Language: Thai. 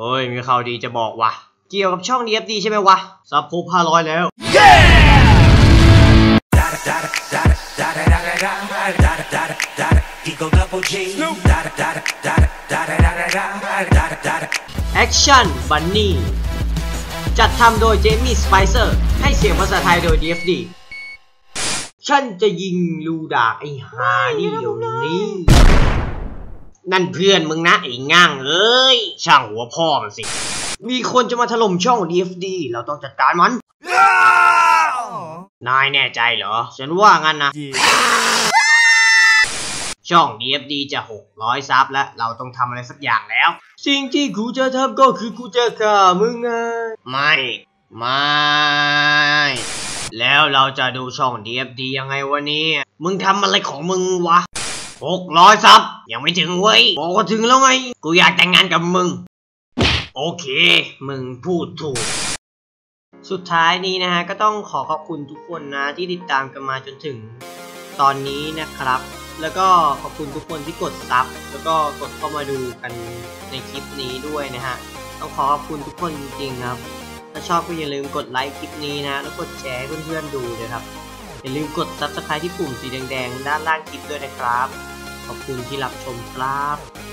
เฮ้ย มีข่าวดีจะบอกว่ะ เกี่ยวกับช่อง DFD ใช่ไหมวะซับครบ500 แล้ว Action Bunny จัดทำโดยเจมี่สไปเซอร์ ให้เสียงภาษาไทยโดย DFD ฉันจะยิงลูดาไอ้หานี่เดี๋ยวนี้ นั่นเพื่อนมึงนะไอ้ง่างเอ้ย ช่างหัวพ่อมันสิ มีคนจะมาถล่มช่อง DFD เราต้องจัดการมัน นายแน่ใจเหรอ ฉันว่างั้นนะ ช่อง DFD จะ 600 ซับแล้ว เราต้องทำอะไรสักอย่างแล้ว สิ่งที่กูจะทำก็คือกูจะฆ่ามึงไง ไม่ ไม่ แล้วเราจะดูช่อง DFD ยังไงวะเนี่ย มึงทำอะไรของมึงวะ 600 ซับ ยังไม่ถึงเว้ยบอกว่าถึงแล้วไง กูอยากแต่งงานกับมึง โอเค มึงพูดถูก สุดท้ายนี้นะฮะ ก็ต้องขอขอบคุณทุกคนนะ ที่ติดตามกันมาจนถึงตอนนี้นะครับ แล้วก็ขอบคุณทุกคนที่กดซับแล้วก็กดเข้ามาดูกันในคลิปนี้ด้วยนะฮะ ต้องขอขอบคุณทุกคนจริงๆครับ ถ้าชอบก็อย่าลืมกดไลค์คลิปนี้นะ แล้วกดแชร์ให้เพื่อนๆดูด้วยครับ อย่าลืมกด subscribe ที่ปุ่มสีแดงๆ ด้านล่างคลิปด้วยนะครับ ขอบคุณที่รับชมครับ